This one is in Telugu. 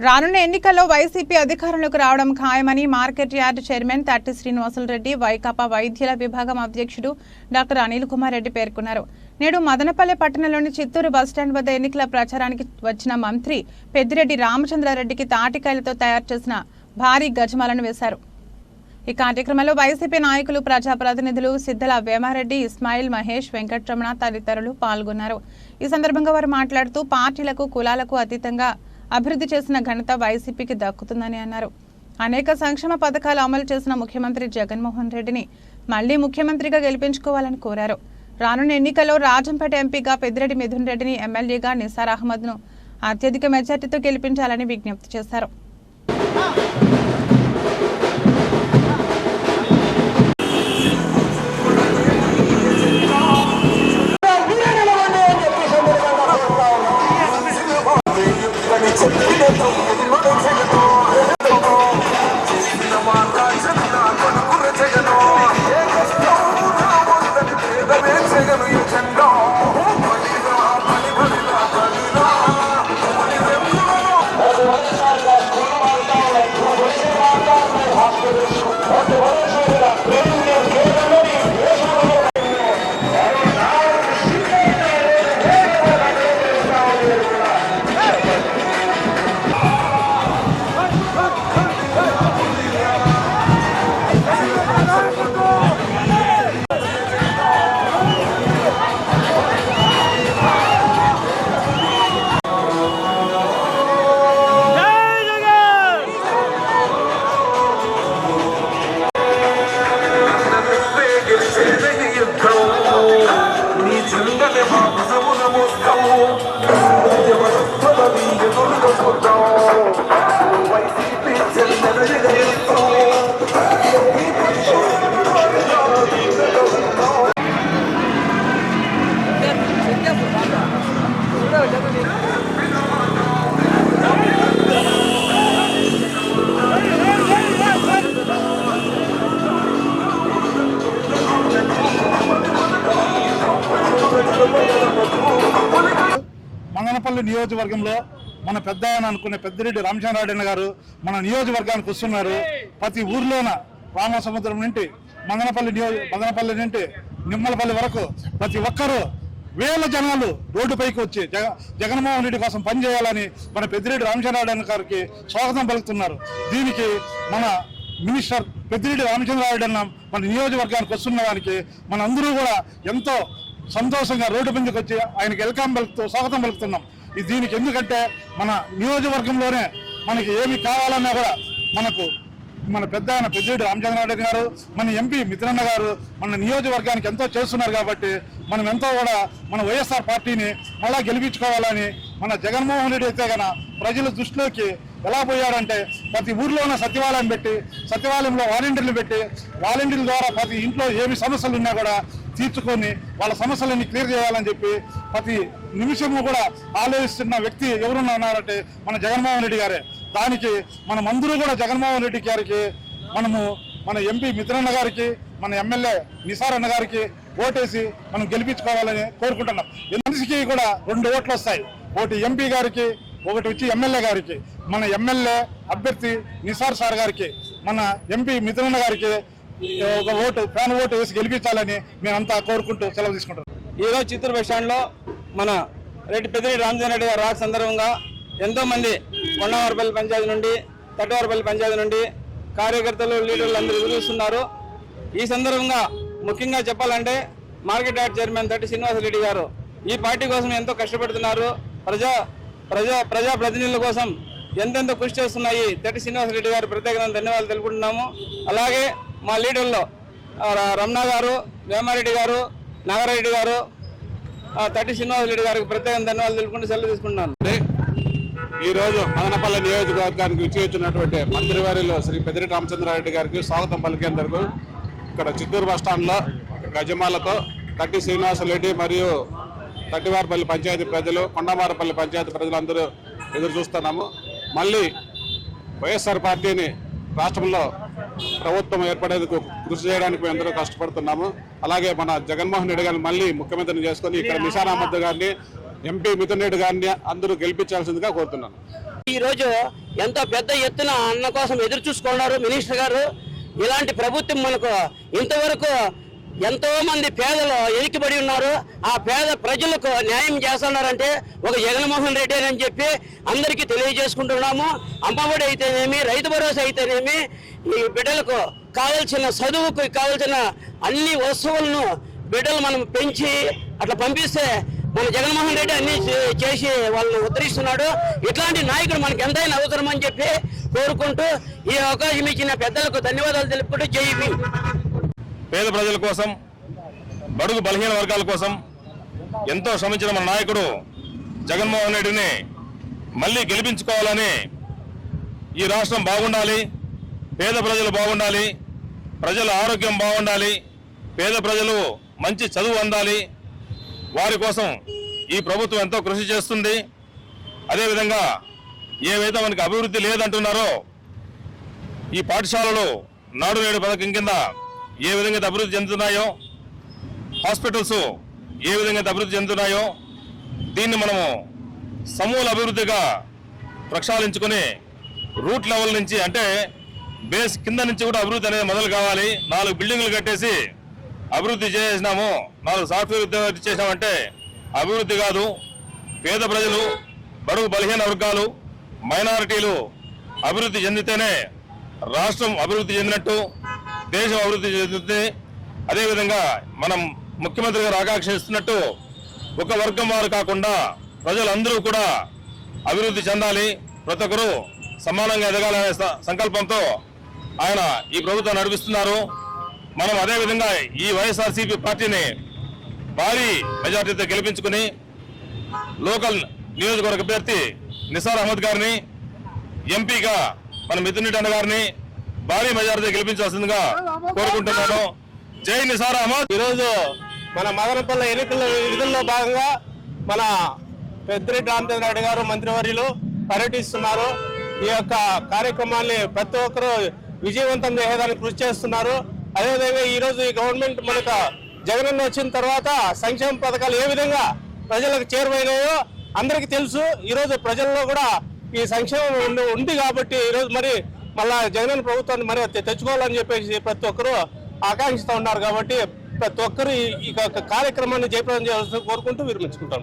రానున్న ఎన్నికల్లో వైసీపీ అధికారంలోకి రావడం ఖాయమని మార్కెట్ యార్డ్ చైర్మన్ తట్టి శ్రీనివాసులు రెడ్డి వైకాపా వైద్యుల విభాగం అధ్యక్షుడు డాక్టర్ అనిల్ కుమార్ రెడ్డి పేర్కొన్నారు. నేడు మదనపల్లె పట్టణంలోని చిత్తూరు బస్టాండ్ వద్ద ఎన్నికల ప్రచారానికి వచ్చిన మంత్రి పెద్దిరెడ్డి రామచంద్రారెడ్డికి తాటికాయలతో తయారు చేసిన భారీ గజమాలను వేశారు. ఈ కార్యక్రమంలో వైసీపీ నాయకులు ప్రజాప్రతినిధులు సిద్ధల వేమారెడ్డి ఇస్మాయిల్ మహేష్ వెంకట్రమణ తదితరులు పాల్గొన్నారు. ఈ సందర్భంగా వారు మాట్లాడుతూ పార్టీలకు కులాలకు అతీతంగా అభివృద్ధి చేసిన ఘనత వైసీపీకి దక్కుతుందని అన్నారు. అనేక సంక్షేమ పథకాలు అమలు చేసిన ముఖ్యమంత్రి జగన్మోహన్ రెడ్డిని మళ్ళీ ముఖ్యమంత్రిగా గెలిపించుకోవాలని కోరారు. రానున్న ఎన్నికల్లో రాజంపేట ఎంపీగా పెద్దిరెడ్డి మిథున్ రెడ్డిని ఎమ్మెల్యేగా నిసార్ అహ్మద్ను అత్యధిక మెజార్టీతో గెలిపించాలని విజ్ఞప్తి చేశారు. మంగనపల్లి నియోజకవర్గంలో మన పెద్ద ఆయన అనుకునే పెద్దిరెడ్డి రామచంద్రారెడ్డి గారు మన నియోజకవర్గానికి వస్తున్నారు. ప్రతి ఊర్లోన రామసముద్రం నుండి మంగనపల్లి నియోజ మంగనపల్లి నుండి నిమ్మలపల్లి వరకు ప్రతి ఒక్కరూ వేల జనాలు రోడ్డుపైకి వచ్చి జగ జగన్మోహన్ రెడ్డి కోసం పనిచేయాలని మన పెద్దిరెడ్డి రామచంద్రారెడ్డి గారికి స్వాగతం పలుకుతున్నారు. దీనికి మన మినిస్టర్ పెద్దిరెడ్డి రామచంద్రారెడ్డి అన్న మన నియోజకవర్గానికి వస్తున్న దానికి మనందరూ కూడా ఎంతో సంతోషంగా రోడ్డు మీదకి వచ్చి ఆయనకి వెల్కమ్ పలుకుతూ స్వాగతం పలుకుతున్నాం. ఇది దీనికి ఎందుకంటే మన నియోజకవర్గంలోనే మనకి ఏమి కావాలన్నా కూడా మనకు మన పెద్ద ఆయన పెద్దిరెడ్డి రామచంద్రారెడ్డి గారు మన ఎంపీ మిత్రన్న గారు మన నియోజకవర్గానికి ఎంతో చేస్తున్నారు కాబట్టి మనం ఎంతో కూడా మన వైఎస్ఆర్ పార్టీని మళ్ళా గెలిపించుకోవాలని మన జగన్మోహన్ రెడ్డి అయితే గన ప్రజల దృష్టిలోకి ఎలా పోయారంటే ప్రతి ఊర్లో ఉన్న సచివాలయం పెట్టి సచివాలయంలో వాలంటీర్లు పెట్టి వాలంటీర్ల ద్వారా ప్రతి ఇంట్లో ఏమి సమస్యలు ఉన్నా కూడా తీర్చుకొని వాళ్ళ సమస్యలన్నీ క్లియర్ చేయాలని చెప్పి ప్రతి నిమిషము కూడా ఆలోచిస్తున్న వ్యక్తి ఎవరున్నా ఉన్నారంటే మన జగన్మోహన్ రెడ్డి గారే. దానికి మనం అందరూ కూడా జగన్మోహన్ రెడ్డి గారికి మనము మన ఎంపీ మిత్రన్న గారికి మన ఎమ్మెల్యే నిసార్ అన్న గారికి ఓటేసి మనం గెలిపించుకోవాలని కోరుకుంటున్నాం. ఈ మనిషికి కూడా రెండు ఓట్లు వస్తాయి. ఒకటి ఎంపీ గారికి ఒకటి వచ్చి ఎమ్మెల్యే గారికి మన ఎమ్మెల్యే అభ్యర్థి నిసార్ సార్ గారికి మన ఎంపీ మిత్రన్న గారికి ఒక ఓటు ఫ్యాన్ ఓటు వేసి గెలిపించాలని మేమంతా కోరుకుంటూ సెలవు తీసుకుంటాం ఈరోజు చిత్తూరు బస్ స్టాండ్లో మన రెడ్డి పెద్దిరెడ్డి రామచంద్ర రెడ్డి గారు రాక సందర్భంగా ఎంతోమంది కొండవారపల్లి పంచాయతీ నుండి తట్టవారపల్లి పంచాయతీ నుండి కార్యకర్తలు లీడర్లు అందరూ ఎదురుస్తున్నారు ఈ సందర్భంగా ముఖ్యంగా చెప్పాలంటే మార్కెట్ యార్డ్ చైర్మన్ తట్టి శ్రీనివాసరెడ్డి గారు ఈ పార్టీ కోసం ఎంతో కష్టపడుతున్నారు. ప్రజా ప్రజా ప్రజా ప్రతినిధుల కోసం ఎంతెంత కృషి చేస్తున్నాయి? తట్టి శ్రీనివాసరెడ్డి గారు ప్రత్యేకంగా ధన్యవాదాలు తెలుపుకుంటున్నాము. అలాగే మా లీడర్లో ఆ, రమణ గారు వేమారెడ్డి గారు నాగారెడ్డి గారు తటి శ్రీనివాసరెడ్డి గారికి ప్రత్యేకంగా ధన్యవాదాలు తెలుపుకుంటూ సెలవు తీసుకుంటున్నాను. ఈ రోజు మదనపల్లి నియోజకవర్గానికి విచ్చేస్తున్నటువంటి మంత్రివారిలో శ్రీ పెద్దిరెడ్డి రామచంద్రారెడ్డి గారికి స్వాగతం పలికేందుకు ఇక్కడ చిత్తూరు బస్టాండ్లో గజమాలతో తట్టి శ్రీనివాసరెడ్డి మరియు తట్టివారిపల్లి పంచాయతీ ప్రజలు కొండమారపల్లి పంచాయతీ ప్రజలందరూ ఎదురు చూస్తున్నాము. మళ్ళీ వైఎస్ఆర్ పార్టీని రాష్ట్రంలో ప్రభుత్వం ఏర్పడేందుకు కృషి చేయడానికి మేము అందరూ కష్టపడుతున్నాము. అలాగే మన జగన్మోహన్ రెడ్డి గారిని మళ్ళీ ముఖ్యమంత్రిని చేసుకొని ఇక్కడ నిషాన్ అహ్మద్ గారిని ఎంపీ మిథున్ రెడ్డి గారిని అందరూ గెలిపించాల్సిందిగా కోరుతున్నాను. ఈ రోజు ఎంతో పెద్ద ఎత్తున అన్న కోసం ఎదురు చూసుకున్నారు మినిస్టర్ గారు. ఇలాంటి ప్రభుత్వం మనకు ఇంతవరకు ఎంతో మంది పేదలు ఎదికిబడి ఉన్నారు. ఆ పేద ప్రజలకు న్యాయం చేస్తున్నారంటే ఒక జగన్మోహన్ రెడ్డి అని చెప్పి అందరికీ తెలియజేసుకుంటున్నాము అమ్మఒడి అయితేనేమి రైతు భరోసా అయితేనేమి ఈ బిడ్డలకు కావలసిన చదువుకు కావలసిన అన్ని వస్తువులను బిడ్డలు మనం పెంచి అట్లా పంపిస్తే మన జగన్మోహన్ రెడ్డి అన్ని చే- చేసి వాళ్ళని ఉద్ధరిస్తున్నాడు. ఇట్లాంటి నాయకుడు మనకి ఎంతైనా అవసరం అని చెప్పి కోరుకుంటూ ఈ అవకాశం ఇచ్చిన పెద్దలకు ధన్యవాదాలు తెలుపుకుంటూ జై పేద ప్రజల కోసం బడుగు బలహీన వర్గాల కోసం ఎంతో శ్రమించిన మన నాయకుడు జగన్మోహన్ రెడ్డిని మళ్ళీ గెలిపించుకోవాలని ఈ రాష్ట్రం బాగుండాలి పేద ప్రజలు బాగుండాలి ప్రజల ఆరోగ్యం బాగుండాలి పేద ప్రజలు మంచి చదువు అందాలి. వారి కోసం ఈ ప్రభుత్వం ఎంతో కృషి చేస్తుంది. అదేవిధంగా ఏవైతే మనకి అభివృద్ధి లేదంటున్నారో ఈ పాఠశాలలు నాడు నేడు పథకం కింద ఏ విధంగా అభివృద్ధి చెందుతున్నాయో హాస్పిటల్స్ ఏ విధంగా అభివృద్ధి చెందుతున్నాయో దీన్ని మనము సమూల అభివృద్ధిగా ప్రక్షాళించుకొని రూట్ లెవెల్ నుంచి అంటే బేస్ కింద నుంచి కూడా అభివృద్ధి అనేది మొదలు కావాలి. నాలుగు బిల్డింగ్లు కట్టేసి అభివృద్ధి చేసినాము నాలుగు సాఫ్ట్వేర్ ఉద్యోగం చేసినామంటే అభివృద్ధి కాదు. పేద ప్రజలు బడుగు బలహీన వర్గాలు మైనారిటీలు అభివృద్ధి చెందితేనే రాష్ట్రం అభివృద్ధి చెందినట్టు దేశం అభివృద్ధి చెందుతుంది. అదేవిధంగా మనం ముఖ్యమంత్రి గారు ఆకాంక్షిస్తున్నట్టు ఒక వర్గం వారు కాకుండా ప్రజలందరూ కూడా అభివృద్ధి చెందాలి. ప్రతి ఒక్కరూ సమానంగా ఎదగాలనే సంకల్పంతో ఆయన ఈ ప్రభుత్వం నడిపిస్తున్నారు. మనం అదేవిధంగా ఈ వైఎస్ఆర్సీపీ పార్టీని భారీ మెజార్టీతో గెలిపించుకుని లోకల్ నియోజకవర్గ అభ్యర్థి నిసార్ అహ్మద్ గారిని ఎంపీగా మన మిథున్ గారిని భారీ మెజార్టీ గెలిపించాల్సిందిగా కోరుకుంటున్నాను. జై నిసార్ అహ్మద్. ఈరోజు మన మదనపల్లె ఎన్నికల విధుల్లో భాగంగా మన పెద్దిరెడ్డి రామచంద్ర గారు మంత్రివర్యులు పర్యటిస్తున్నారు. ఈ యొక్క కార్యక్రమాన్ని ప్రతి ఒక్కరూ విజయవంతం చేసేదానికి కృషి చేస్తున్నారు. అదేవిధంగా ఈరోజు ఈ గవర్నమెంట్ మనకు జగనన్న వచ్చిన తర్వాత సంక్షేమ పథకాలు ఏ విధంగా ప్రజలకు చేరువైనాయో అందరికీ తెలుసు. ఈరోజు ప్రజల్లో కూడా ఈ సంక్షేమం ఉంది- కాబట్టి ఈరోజు మరి మళ్ళా జగన్ ప్రభుత్వాన్ని మరి తెచ్చుకోవాలని చెప్పేసి ప్రతి ఒక్కరూ ఆకాంక్షిస్తూ ఉన్నారు కాబట్టి ప్రతి ఒక్కరు ఈ యొక్క కార్యక్రమాన్ని జయప్రదం చేయాల్సి కోరుకుంటూ విరమించుకుంటాం.